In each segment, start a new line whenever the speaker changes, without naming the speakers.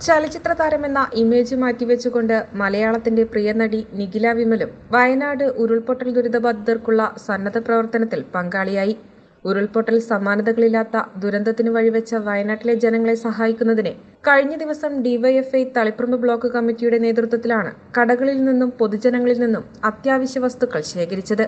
ചലച്ചിത്ര താരമെന്ന ഇമേജ് മാറ്റിവെച്ചുകൊണ്ട് മലയാളത്തിന്റെ പ്രിയ നടി നിഖില വിമലും വയനാട് ഉരുൾപൊട്ടൽ ദുരിതബാധിതർക്കുള്ള സന്നദ്ധ പ്രവർത്തനത്തിൽ പങ്കാളിയായി. ഉരുൾപൊട്ടൽ സമാനതകളില്ലാത്ത ദുരന്തത്തിന് വഴിവെച്ച വയനാട്ടിലെ ജനങ്ങളെ സഹായിക്കുന്നതിന് കഴിഞ്ഞ ദിവസം ഡിവൈഎഫ്ഐ തളിപ്പറമ്പ് ബ്ലോക്ക് കമ്മിറ്റിയുടെ നേതൃത്വത്തിലാണ് കടകളിൽ നിന്നും പൊതുജനങ്ങളിൽ നിന്നും അത്യാവശ്യ വസ്തുക്കൾ ശേഖരിച്ചത്.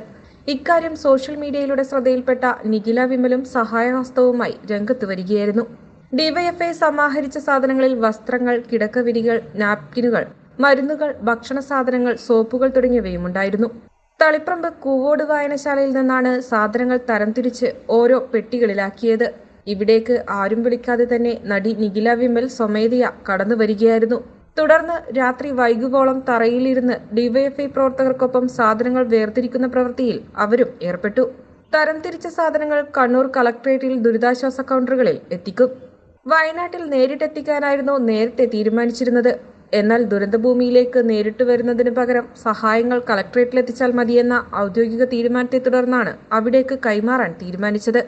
ഇക്കാര്യം സോഷ്യൽ മീഡിയയിലൂടെ ശ്രദ്ധയിൽപ്പെട്ട നിഖില വിമലും സഹായഹസ്തവുമായി രംഗത്ത് വരികയായിരുന്നു. ഡിവൈഎഫ്ഐ സമാഹരിച്ച സാധനങ്ങളിൽ വസ്ത്രങ്ങൾ കിടക്കവിരികൾ നാപ്കിനുകൾ മരുന്നുകൾ ഭക്ഷണ സാധനങ്ങൾ സോപ്പുകൾ തുടങ്ങിയവയും ഉണ്ടായിരുന്നു തളിപ്രമ്പ് കൂവോട് വായനശാലയിൽ നിന്നാണ് സാധനങ്ങൾ തരംതിരിച്ച് ഓരോ പെട്ടികളിലാക്കിയത്. ഇവിടേക്ക് ആരും വിളിക്കാതെ തന്നെ നടി നിഖില വിമൽ സ്വമേധയ കടന്നു വരികയായിരുന്നു. തുടർന്ന് രാത്രി വൈകുവോളം തറയിലിരുന്ന് ഡിവൈഎഫ്ഐ പ്രവർത്തകർക്കൊപ്പം സാധനങ്ങൾ വേർതിരിക്കുന്ന പ്രവൃത്തിയിൽ അവരും ഏർപ്പെട്ടു. തരംതിരിച്ച സാധനങ്ങൾ കണ്ണൂർ കളക്ട്രേറ്റിൽ ദുരിതാശ്വാസ കൗണ്ടറുകളിൽ എത്തിക്കും. വയനാട്ടിൽ നേരിട്ടെത്തിക്കാനായിരുന്നു നേരത്തെ തീരുമാനിച്ചിരുന്നത്. എന്നാൽ ദുരന്തഭൂമിയിലേക്ക് നേരിട്ട് വരുന്നതിന് പകരം സഹായങ്ങൾ കളക്ടറേറ്റിലെത്തിച്ചാൽ മതിയെന്ന ഔദ്യോഗിക തീരുമാനത്തെ തുടർന്നാണ് അവിടേക്ക് കൈമാറാൻ തീരുമാനിച്ചത്.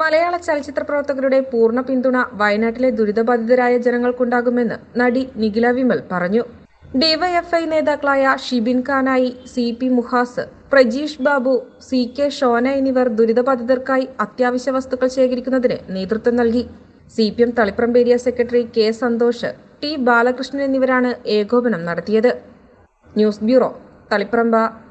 മലയാള ചലച്ചിത്ര പ്രവർത്തകരുടെ പൂർണ പിന്തുണ വയനാട്ടിലെ ദുരിതബാധിതരായ ജനങ്ങൾക്കുണ്ടാകുമെന്ന് നടി നിഖില വിമൽ പറഞ്ഞു. ഡിവൈഎഫ്ഐ നേതാക്കളായ Shibin ഖാനായി C P Muhas Prajeesh Babu C K Shona എന്നിവർ ദുരിതബാധിതർക്കായി അത്യാവശ്യ വസ്തുക്കൾ ശേഖരിക്കുന്നതിന് നേതൃത്വം നൽകി. C P M Taliparamba area secretary K Santhosh T Balakrishnan എന്നിവരാണ് ഏകോപനം നടത്തിയത്. News bureau Taliparamba.